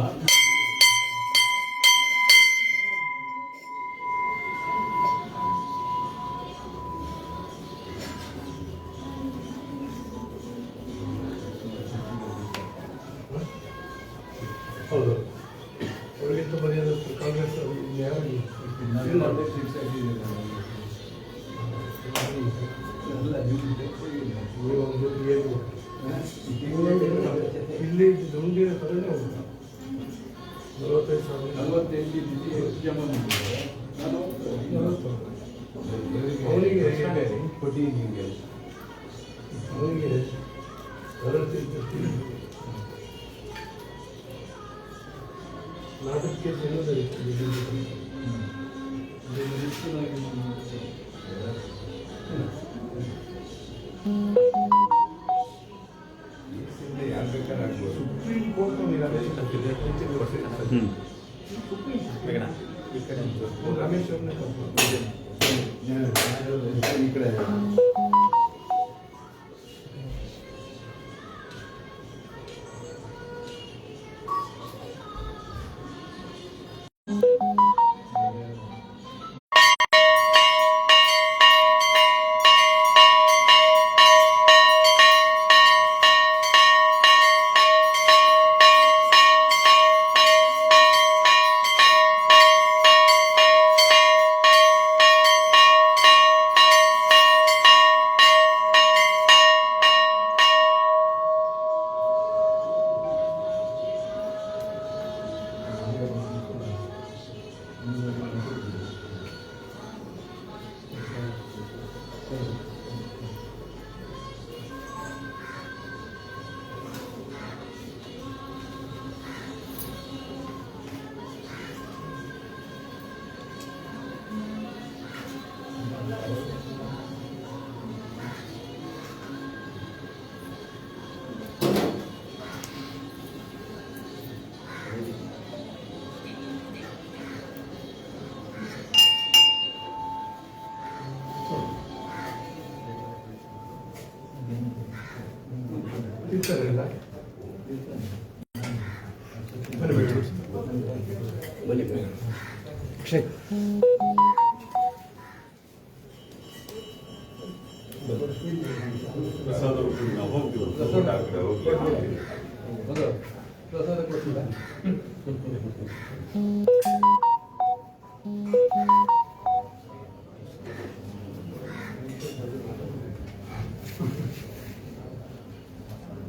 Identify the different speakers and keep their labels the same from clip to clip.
Speaker 1: 있습니다. ಹೌದು ಒಳಗಿಂತ ಬರೆಯೋದು ಕಾಂಗ್ರೆಸ್ ಯಾವಲ್ಲಿ ಇಲ್ಲಿ ನಮಗೆ ಬರೋದು ನಾಟಕಕ್ಕೆ
Speaker 2: ಸೇರೋದೇ
Speaker 1: ಸುಪ್ರೀಂ ಕೋರ್ಟ್ ಸುಪ್ರೀಂ इकडे आहे
Speaker 3: इकडे इकडे
Speaker 4: 일단인가?
Speaker 3: 책.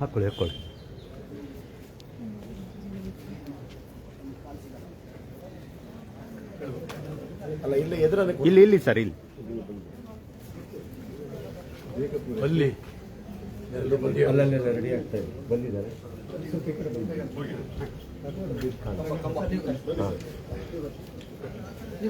Speaker 3: ಹಾಕೊಳ್ಳಿ
Speaker 1: ಹಾಕೊಳ್ಳಿ ಇಲ್ಲಿ
Speaker 3: ಇಲ್ಲಿ ಇಲ್ಲಿ ಸರ್ ಇಲ್ಲಿ
Speaker 1: ಬಲ್ಲಿ
Speaker 3: ಅಲ್ಲೆಲ್ಲ ರೆಡಿ ಆಗ್ತಾ ಇದೆ ಬಂದಿದ್ದಾರೆ ಸರ್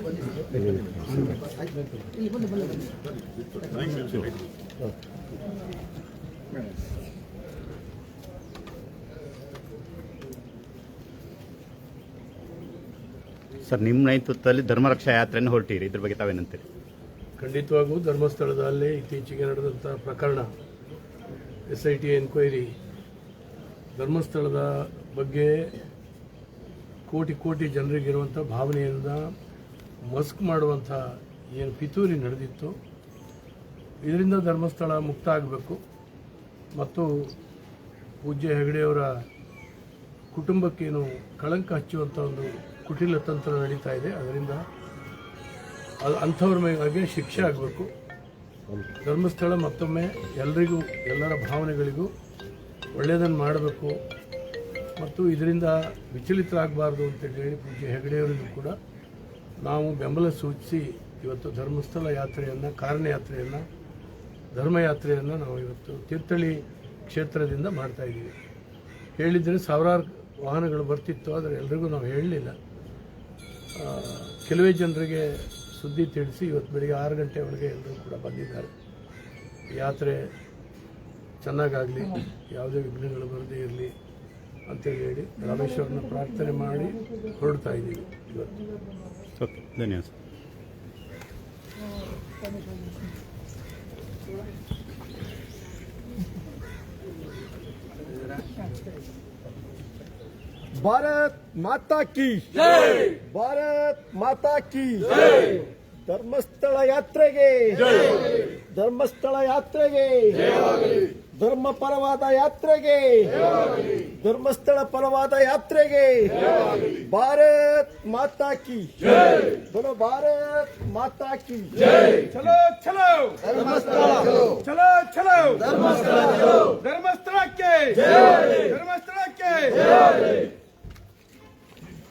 Speaker 3: ನಿಮ್ಮ ನೇತೃತ್ವದಲ್ಲಿ ಧರ್ಮರಕ್ಷಾ ಯಾತ್ರೆಯನ್ನು ಹೊರಟೀರಿ ಇದ್ರ ಬಗ್ಗೆ ತಾವೇನಂತೀರಿ
Speaker 1: ಖಂಡಿತವಾಗೂ ಧರ್ಮಸ್ಥಳದಲ್ಲಿ ಇತ್ತೀಚೆಗೆ ನಡೆದಂಥ ಪ್ರಕರಣ ಎಸ್ ಐ ಟಿ ಎನ್ಕ್ವೈರಿ ಧರ್ಮಸ್ಥಳದ ಬಗ್ಗೆ ಕೋಟಿ ಕೋಟಿ ಜನರಿಗಿರುವಂಥ ಭಾವನೆಯನ್ನು ಮಸ್ಕ್ ಮಾಡುವಂಥ ಏನು ಪಿತೂರಿ ನಡೆದಿತ್ತು ಇದರಿಂದ ಧರ್ಮಸ್ಥಳ ಮುಕ್ತ ಆಗಬೇಕು ಮತ್ತು ಪೂಜ್ಯ ಹೆಗಡೆಯವರ ಕುಟುಂಬಕ್ಕೇನು ಕಳಂಕ ಹಚ್ಚುವಂಥ ಒಂದು ಕುಟಿಲ ತಂತ್ರ ನಡೀತಾ ಇದೆ ಅದರಿಂದ ಅದು ಅಂಥವ್ರ ಶಿಕ್ಷೆ ಆಗಬೇಕು ಧರ್ಮಸ್ಥಳ ಮತ್ತೊಮ್ಮೆ ಎಲ್ಲರಿಗೂ ಎಲ್ಲರ ಭಾವನೆಗಳಿಗೂ ಒಳ್ಳೆಯದನ್ನು ಮಾಡಬೇಕು ಮತ್ತು ಇದರಿಂದ ವಿಚಲಿತರಾಗಬಾರ್ದು ಅಂತೇಳಿ ಹೇಳಿ ಪೂಜ್ಯ ಹೆಗಡೆಯವರಿಗೂ ಕೂಡ ನಾವು ಬೆಂಬಲ ಸೂಚಿಸಿ ಇವತ್ತು ಧರ್ಮಸ್ಥಳ ಯಾತ್ರೆಯನ್ನು ಕಾರಣಯಾತ್ರೆಯನ್ನು ಧರ್ಮಯಾತ್ರೆಯನ್ನು ನಾವು ಇವತ್ತು ತೀರ್ಥಹಳ್ಳಿ ಕ್ಷೇತ್ರದಿಂದ ಮಾಡ್ತಾಯಿದ್ದೀವಿ ಹೇಳಿದರೆ ಸಾವಿರಾರು ವಾಹನಗಳು ಬರ್ತಿತ್ತು ಆದರೆ ಎಲ್ರಿಗೂ ನಾವು ಹೇಳಲಿಲ್ಲ ಕೆಲವೇ ಜನರಿಗೆ ಸುದ್ದಿ ತಿಳಿಸಿ ಇವತ್ತು ಬೆಳಿಗ್ಗೆ ಆರು ಗಂಟೆ ಒಳಗೆ ಎಲ್ಲರೂ ಕೂಡ ಬಂದಿದ್ದಾರೆ ಯಾತ್ರೆ ಚೆನ್ನಾಗಾಗಲಿ ಯಾವುದೇ ವಿಘ್ನಗಳು ಬರದೇ ಇರಲಿ ಅಂತೇಳಿ ಹೇಳಿ ರಾಮೇಶ್ವರನ ಪ್ರಾರ್ಥನೆ ಮಾಡಿ ಹೊರಡ್ತಾ ಇದ್ದೀವಿ ಇವತ್ತು
Speaker 3: ओके धन्यवाद
Speaker 5: भारत माता की भारत माता की धर्मस्थल यात्रे जय धर्मस्थल यात्रे जय ಧರ್ಮ ಪರವಾದ ಯಾತ್ರೆಗೆ ಧರ್ಮಸ್ಥಳ ಪರವಾದ ಯಾತ್ರೆಗೆ ಭಾರತ್ ಮಾತಾ ಕಿ ಬರೋ ಭಾರತ್ ಮಾತಾ ಕಿ
Speaker 2: ಚಲೋ ಚಲೋ ಧರ್ಮಸ್ಥಳ ಚಲೋ ಚಲೋ ಧರ್ಮಸ್ಥಳ ಧರ್ಮಸ್ಥಳಕ್ಕೆ ಧರ್ಮಸ್ಥಳಕ್ಕೆ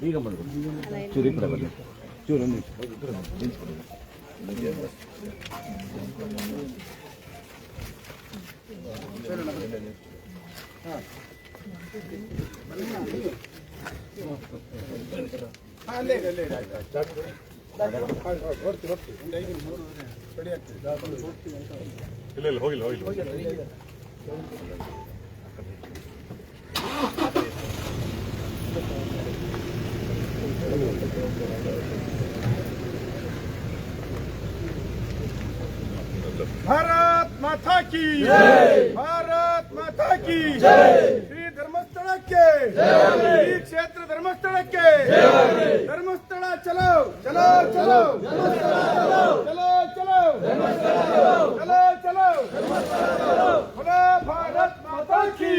Speaker 2: ಈಗ ಮಾಡ್ಬೋದು ಚೂರಿ ಕಡೆ ಬನ್ನಿ ಚೂರು ನಿಂತ್ಕೊಳ್ಳಿ ಇಲ್ಲ ಇಲ್ಲ ಹೋಗಿಲ್ಲ ಹೋಗಿಲ್ಲ ಭಾರತ माता की भारत माता की श्री धर्मस्थल के श्री क्षेत्र धर्मस्थल के धर्मस्थल चलो चलो चलो चलो चलो चलो चलो चलो भारत माता की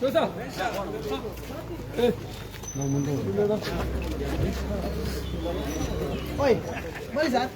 Speaker 2: 조사.
Speaker 5: 네. 나 먼저.
Speaker 1: 어이, 빨리 자.